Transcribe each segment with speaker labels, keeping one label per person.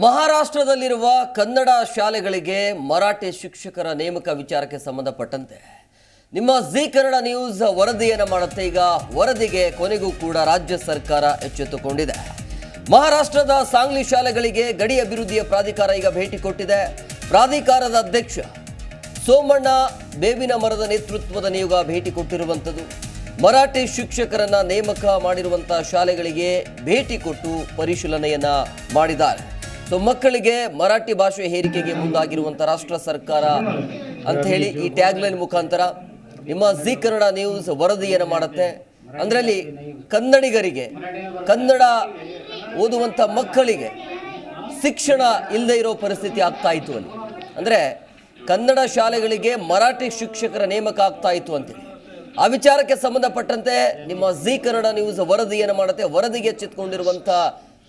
Speaker 1: ಮಹಾರಾಷ್ಟ್ರದಲ್ಲಿರುವ ಕನ್ನಡ ಶಾಲೆಗಳಿಗೆ ಮರಾಠಿ ಶಿಕ್ಷಕರ ನೇಮಕ ವಿಚಾರಕ್ಕೆ ಸಂಬಂಧಪಟ್ಟಂತೆ ನಿಮ್ಮ ಜಿ ಕನ್ನಡ ನ್ಯೂಸ್ ವರದಿಯನ್ನು ಮಾಡುತ್ತೆ. ಈಗ ವರದಿಗೆ ಕೊನೆಗೂ ಕೂಡ ರಾಜ್ಯ ಸರ್ಕಾರ ಎಚ್ಚೆತ್ತುಕೊಂಡಿದೆ. ಮಹಾರಾಷ್ಟ್ರದ ಸಾಂಗ್ಲಿ ಶಾಲೆಗಳಿಗೆ ಗಡಿ ಅಭಿವೃದ್ಧಿಯ ಪ್ರಾಧಿಕಾರ ಈಗ ಭೇಟಿ ಕೊಟ್ಟಿದೆ. ಪ್ರಾಧಿಕಾರದ ಅಧ್ಯಕ್ಷ ಸೋಮಣ್ಣ ಬೇವಿನ ಮರದ ನೇತೃತ್ವದ ನಿಯೋಗ ಭೇಟಿ ಕೊಟ್ಟಿರುವಂಥದ್ದು. ಮರಾಠಿ ಶಿಕ್ಷಕರನ್ನ ನೇಮಕ ಮಾಡಿರುವಂಥ ಶಾಲೆಗಳಿಗೆ ಭೇಟಿ ಕೊಟ್ಟು ಪರಿಶೀಲನೆಯನ್ನ ಮಾಡಿದ್ದಾರೆ. ಸೊ ಮಕ್ಕಳಿಗೆ ಮರಾಠಿ ಭಾಷೆ ಹೇರಿಕೆಗೆ ಮುಂದಾಗಿರುವಂಥ ರಾಷ್ಟ್ರ ಸರ್ಕಾರ ಅಂತ ಹೇಳಿ ಈ ಟ್ಯಾಗ್ಲೈನ್ ಮುಖಾಂತರ ನಿಮ್ಮ ಜಿ ಕನ್ನಡ ನ್ಯೂಸ್ ವರದಿಯನ್ನು ಮಾಡುತ್ತೆ. ಅದರಲ್ಲಿ ಕನ್ನಡಿಗರಿಗೆ, ಕನ್ನಡ ಓದುವಂಥ ಮಕ್ಕಳಿಗೆ ಶಿಕ್ಷಣ ಇಲ್ಲದೆ ಇರೋ ಪರಿಸ್ಥಿತಿ ಆಗ್ತಾ ಇತ್ತು ಅಲ್ಲಿ. ಅಂದರೆ ಕನ್ನಡ ಶಾಲೆಗಳಿಗೆ ಮರಾಠಿ ಶಿಕ್ಷಕರ ನೇಮಕ ಆಗ್ತಾ ಇತ್ತು ಅಂತೇಳಿ ಆ ವಿಚಾರಕ್ಕೆ ಸಂಬಂಧಪಟ್ಟಂತೆ ನಿಮ್ಮ ಜಿ ಕನ್ನಡ ನ್ಯೂಸ್ ವರದಿಯನ್ನು ಮಾಡುತ್ತೆ. ವರದಿಗೆ ಎಚ್ಚೆತ್ತುಕೊಂಡಿರುವಂಥ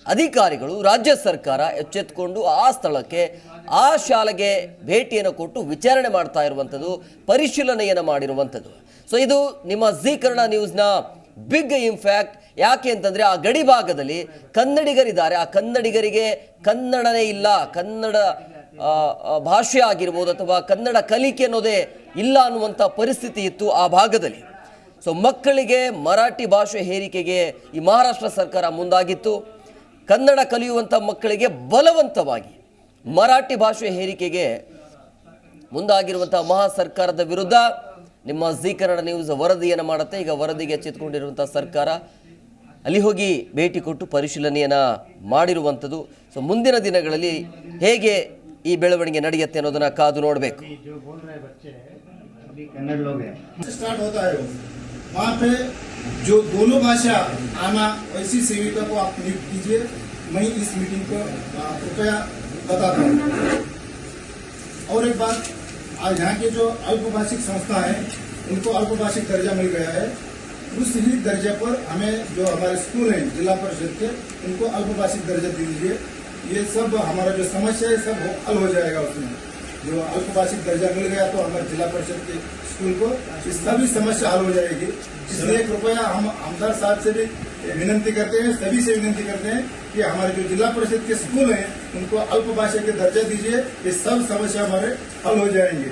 Speaker 1: ಅಧಿಕಾರಿಗಳು ರಾಜ್ಯ ಸರ್ಕಾರ ಎಚ್ಚೆತ್ತುಕೊಂಡು ಆ ಸ್ಥಳಕ್ಕೆ, ಆ ಶಾಲೆಗೆ ಭೇಟಿಯನ್ನು ಕೊಟ್ಟು ವಿಚಾರಣೆ ಮಾಡ್ತಾ ಇರುವಂಥದ್ದು, ಪರಿಶೀಲನೆಯನ್ನು ಮಾಡಿರುವಂಥದ್ದು. ಸೊ ಇದು ನಿಮ್ಮ ಜಿ ಕನ್ನಡ ನ್ಯೂಸ್ನ ಬಿಗ್ ಇಂಪ್ಯಾಕ್ಟ್. ಯಾಕೆ ಅಂತಂದರೆ, ಆ ಗಡಿ ಭಾಗದಲ್ಲಿ ಕನ್ನಡಿಗರಿದ್ದಾರೆ. ಆ ಕನ್ನಡಿಗರಿಗೆ ಕನ್ನಡನೇ ಇಲ್ಲ. ಕನ್ನಡ ಭಾಷೆ ಆಗಿರ್ಬೋದು ಅಥವಾ ಕನ್ನಡ ಕಲಿಕೆ ಅನ್ನೋದೇ ಇಲ್ಲ ಅನ್ನುವಂಥ ಪರಿಸ್ಥಿತಿ ಇತ್ತು ಆ ಭಾಗದಲ್ಲಿ. ಸೊ ಮಕ್ಕಳಿಗೆ ಮರಾಠಿ ಭಾಷೆ ಹೇರಿಕೆಗೆ ಈ ಮಹಾರಾಷ್ಟ್ರ ಸರ್ಕಾರ ಮುಂದಾಗಿತ್ತು. ಕನ್ನಡ ಕಲಿಯುವಂಥ ಮಕ್ಕಳಿಗೆ ಬಲವಂತವಾಗಿ ಮರಾಠಿ ಭಾಷೆ ಹೇರಿಕೆಗೆ ಮುಂದಾಗಿರುವಂಥ ಮಹಾ ಸರ್ಕಾರದ ವಿರುದ್ಧ ನಿಮ್ಮ ಜಿ ಕನ್ನಡ ನ್ಯೂಸ್ ವರದಿಯನ್ನು ಮಾಡುತ್ತೆ. ಈಗ ವರದಿಗೆ ಎಚ್ಚೆತ್ತುಕೊಂಡಿರುವಂಥ ಸರ್ಕಾರ ಅಲ್ಲಿ ಹೋಗಿ ಭೇಟಿ ಕೊಟ್ಟು ಪರಿಶೀಲನೆಯನ್ನು ಮಾಡಿರುವಂಥದ್ದು. ಸೊ ಮುಂದಿನ ದಿನಗಳಲ್ಲಿ ಹೇಗೆ ಈ ಬೆಳವಣಿಗೆ ನಡೆಯುತ್ತೆ ಅನ್ನೋದನ್ನ ಕಾದು ನೋಡಬೇಕು.
Speaker 2: जो
Speaker 3: दोनों भाषा, आना ऐसी सेविका को आप नियुक्त कीजिए मैं इस मीटिंग को कृपया बताता हूँ। और एक बात, आज यहाँ के जो अल्पभाषिक संस्था है, उनको अल्पभाषिक दर्जा मिल गया है। उस ही दर्जे पर हमें जो हमारे स्कूल हैं, जिला परिषद के, उनको अल्पभाषिक दर्जा दे दीजिए। ये सब हमारा जो समस्या है, सब हल हो जाएगा उसमें। जो अल्पभाषिक दर्जा मिल गया तो हमारे जिला परिषद के स्कूल को सभी समस्या हल हो जाएगी। इसलिए कृपया हम आमदार साहब से भी विनती करते हैं, सभी से विनती करते हैं कि हमारे जो जिला परिषद के स्कूल हैं, उनको अल्पभाषा के दर्जा दीजिए। ये सब समस्या हमारे हल हो जाएँगे।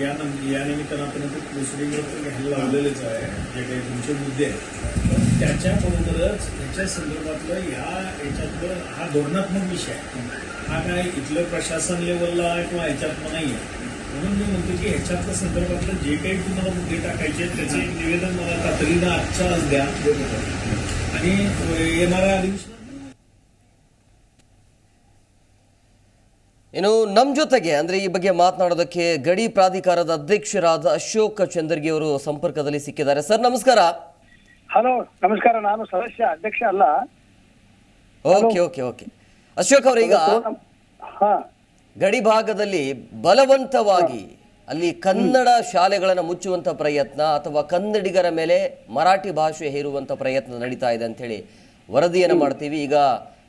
Speaker 4: या या निमित्तानं आपण दुसरी गोष्ट घ्यायला लावलेलेच आहे. जे काही तुमचे मुद्दे आहेत. त्याच्याबरोबरच याच्या संदर्भातलं या याच्यातलं हा धोरणात्मक विषय आहे. हा काय इथलं प्रशासन लेवलला किंवा याच्यातलं नाही आहे. म्हणून मी म्हणतो की ह्याच्यातलं संदर्भातलं जे काही तुम्हाला मुद्दे टाकायचे आहेत त्याचं निवेदन मला तातडीनं आजच्या आज द्या. आणि येणाऱ्या अधिवेशनात
Speaker 1: ಇನ್ನು ನಮ್ಮ ಜೊತೆಗೆ ಅಂದರೆ ಈ ಬಗ್ಗೆ ಮಾತನಾಡೋದಕ್ಕೆ ಗಡಿ ಪ್ರಾಧಿಕಾರದ ಅಧ್ಯಕ್ಷರಾದ ಅಶೋಕ್ ಚಂದರ್ಗಿ ಅವರು ಸಂಪರ್ಕದಲ್ಲಿ ಸಿಕ್ಕಿದ್ದಾರೆ. ಸರ್ ನಮಸ್ಕಾರ.
Speaker 5: ಹಲೋ ನಮಸ್ಕಾರ. ನಾನು ಸದಸ್ಯ ಅಧ್ಯಕ್ಷ ಅಲ್ಲ.
Speaker 1: Okay okay okay. ಅಶೋಕ್ ಅವರು ಈಗ
Speaker 5: ಹಾ.
Speaker 1: ಗಡಿ ಭಾಗದಲ್ಲಿ ಬಲವಂತವಾಗಿ ಅಲ್ಲಿ ಕನ್ನಡ ಶಾಲೆಗಳನ್ನು ಮುಚ್ಚುವಂತ ಪ್ರಯತ್ನ ಅಥವಾ ಕನ್ನಡಿಗರ ಮೇಲೆ ಮರಾಠಿ ಭಾಷೆ ಹೇರುವಂತ ಪ್ರಯತ್ನ ನಡೀತಾ ಇದೆ ಅಂತ ಹೇಳಿ ವರದಿಯನ್ನು ಮಾಡ್ತೀವಿ. ಈಗ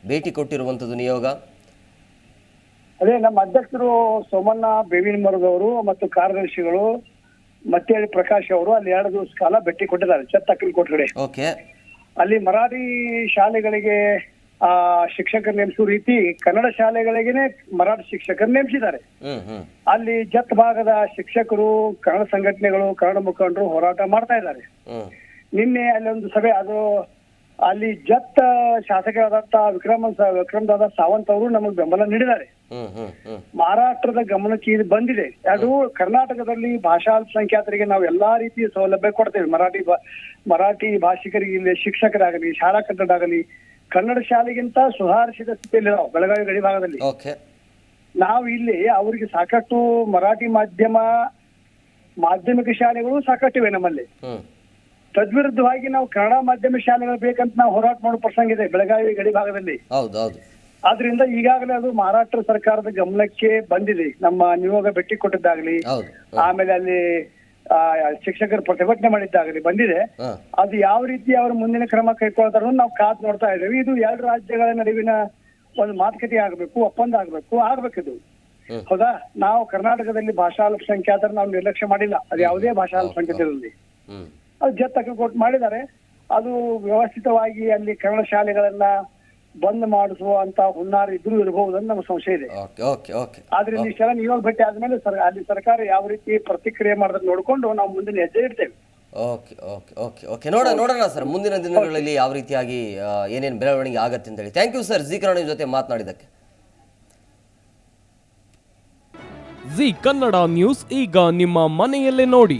Speaker 1: ಭೇಟಿ ಕೊಟ್ಟಿರುವಂಥದ್ದು ನಿಯೋಗ.
Speaker 5: ಅದೇ ನಮ್ಮ ಅಧ್ಯಕ್ಷರು ಸೋಮಣ್ಣ ಬೇವಿನ ಮರದವರು ಮತ್ತು ಕಾರ್ಯದರ್ಶಿಗಳು ಮತ್ತೆ ಪ್ರಕಾಶ್ ಅವರು ಅಲ್ಲಿ ಎರಡು ದಿವಸ ಕಾಲ ಭೇಟಿ ಕೊಟ್ಟಿದ್ದಾರೆ ಚತ್ತಕ್ಕಲ್ ಕೊಠಡಿ
Speaker 1: ಓಕೆ.
Speaker 5: ಅಲ್ಲಿ ಮರಾಠಿ ಶಾಲೆಗಳಿಗೆ ಆ ಶಿಕ್ಷಕರ ನೇಮಿಸುವ ರೀತಿ ಕನ್ನಡ ಶಾಲೆಗಳಿಗೆನೆ ಮರಾಠಿ ಶಿಕ್ಷಕರು ನೇಮಿಸಿದ್ದಾರೆ. ಅಲ್ಲಿ ಜತ್ ಭಾಗದ ಶಿಕ್ಷಕರು ಕನ್ನಡ ಸಂಘಟನೆಗಳು ಕನ್ನಡ ಮುಖಂಡರು ಹೋರಾಟ ಮಾಡ್ತಾ ಇದ್ದಾರೆ. ನಿನ್ನೆ ಅಲ್ಲಿ ಒಂದು ಸಭೆ ಅದು ಅಲ್ಲಿ ಜತ್ ಶಾಸಕರಾದಂತ ವಿಕ್ರಮ ವಿಕ್ರಮ್ ದಾದಾ ಸಾವಂತ್ ಅವರು ನಮಗೆ ಬೆಂಬಲ ನೀಡಿದ್ದಾರೆ. ಮಹಾರಾಷ್ಟ್ರದ ಗಮನಕ್ಕೆ ಇದು ಬಂದಿದೆ. ಅದು ಕರ್ನಾಟಕದಲ್ಲಿ ಭಾಷಾ ಸಂಖ್ಯಾತರಿಗೆ ನಾವು ಎಲ್ಲಾ ರೀತಿಯ ಸೌಲಭ್ಯ ಕೊಡ್ತೇವೆ. ಮರಾಠಿ ಮರಾಠಿ ಭಾಷಿಕರಿಗೆ ಇಲ್ಲಿ ಶಿಕ್ಷಕರಾಗಲಿ ಶಾಲಾ ಕಟ್ಟಡ ಆಗಲಿ ಕನ್ನಡ ಶಾಲೆಗಿಂತ ಸುಧಾರಿಸಿದ ಸ್ಥಿತಿಯಲ್ಲಿ ನಾವು ಬೆಳಗಾವಿ ಗಡಿ ಭಾಗದಲ್ಲಿ. ನಾವು ಇಲ್ಲಿ ಅವರಿಗೆ ಸಾಕಷ್ಟು ಮರಾಠಿ ಮಾಧ್ಯಮ ಮಾಧ್ಯಮಿಕ ಶಾಲೆಗಳು ಸಾಕಷ್ಟಿವೆ ನಮ್ಮಲ್ಲಿ. ತದ್ವಿರುದ್ಧವಾಗಿ ನಾವು ಕನ್ನಡ ಮಾಧ್ಯಮ ಶಾಲೆಗಳು ಬೇಕಂತ ನಾವು ಹೋರಾಟ ಮಾಡೋ ಪ್ರಸಂಗ ಇದೆ ಬೆಳಗಾವಿ ಗಡಿ ಭಾಗದಲ್ಲಿ.
Speaker 1: ಹೌದು ಹೌದು.
Speaker 5: ಆದ್ರಿಂದ ಈಗಾಗಲೇ ಅದು ಮಹಾರಾಷ್ಟ್ರ ಸರ್ಕಾರದ ಗಮನಕ್ಕೆ ಬಂದಿದೆ. ನಮ್ಮ ನಿಯೋಗ ಭೇಟಿ ಕೊಟ್ಟಿದ್ದಾಗಲಿ ಆಮೇಲೆ ಅಲ್ಲಿ ಆ, ಶಿಕ್ಷಕರು ಪ್ರತಿಭಟನೆ ಮಾಡಿದ್ದಾಗಲಿ ಬಂದಿದೆ. ಅದು ಯಾವ ರೀತಿ ಅವರು ಮುಂದಿನ ಕ್ರಮ ಕೈಗೊಳ್ತಾರೋ ನಾವು ಕಾದ್ ನೋಡ್ತಾ ಇದ್ದೇವೆ. ಇದು ಎರಡು ರಾಜ್ಯಗಳ ನಡುವಿನ ಒಂದು ಮಾತುಕತೆ ಆಗಬೇಕು ಒಪ್ಪಂದ ಆಗಬೇಕು ಆಗ್ಬೇಕಿದು.
Speaker 1: ಇದು
Speaker 5: ಹೌದಾ? ನಾವು ಕರ್ನಾಟಕದಲ್ಲಿ ಭಾಷಾ ಅಲ್ಪಸಂಖ್ಯಾತರ ನಾವು ನಿರ್ಲಕ್ಷ್ಯ ಮಾಡಿಲ್ಲ. ಅದು ಯಾವುದೇ ಭಾಷಾ ಅಲ್ಪಸಂಖ್ಯಾತರಲ್ಲಿ. ಅದು ಜತ್ ಕೊಟ್ಟು ಮಾಡಿದ್ದಾರೆ. ಅದು ವ್ಯವಸ್ಥಿತವಾಗಿ ಅಲ್ಲಿ ಕನ್ನಡ ಶಾಲೆಗಳನ್ನ ಬಂದ್ ಮಾಡಿಸುವ ಅಂತ ಹುನ್ನಾರ ಇದ್ರೂ ಇರಬಹುದು ಅಂತ ನಮ್ಮ ಸಂಶಯ ಇದೆ.
Speaker 1: ಓಕೆ ಓಕೆ ಓಕೆ
Speaker 5: ಆದ್ರೆ ಇಷ್ಟೆಲ್ಲ ನೀವಾಗ ಭೇಟಿ ಆದ್ಮೇಲೆ ಸರ್ ಅಲ್ಲಿ ಸರ್ಕಾರ ಯಾವ ರೀತಿ ಪ್ರತಿಕ್ರಿಯೆ ಮಾಡೋದನ್ನ ನೋಡ್ಕೊಂಡು ನಾವು ಮುಂದಿನ ಹೆಜ್ಜೆ ಇಡ್ತೇವೆ.
Speaker 1: ಓಕೆ ಓಕೆ ಓಕೆ ಓಕೆ ನೋಡೋಣ ನೋಡೋಣ ಸರ್ ಮುಂದಿನ ದಿನಗಳಲ್ಲಿ ಯಾವ ರೀತಿಯಾಗಿ ಏನೇನು ಬೆಳವಣಿಗೆ ಆಗತ್ತೆ ಅಂತೇಳಿ thank you sir ji Kannada ಜೊತೆ ಮಾತನಾಡಿದಕ್ಕೆ
Speaker 6: ಜಿ ಕನ್ನಡ ನ್ಯೂಸ್ ಈಗ ನಿಮ್ಮ ಮನೆಯಲ್ಲೇ ನೋಡಿ.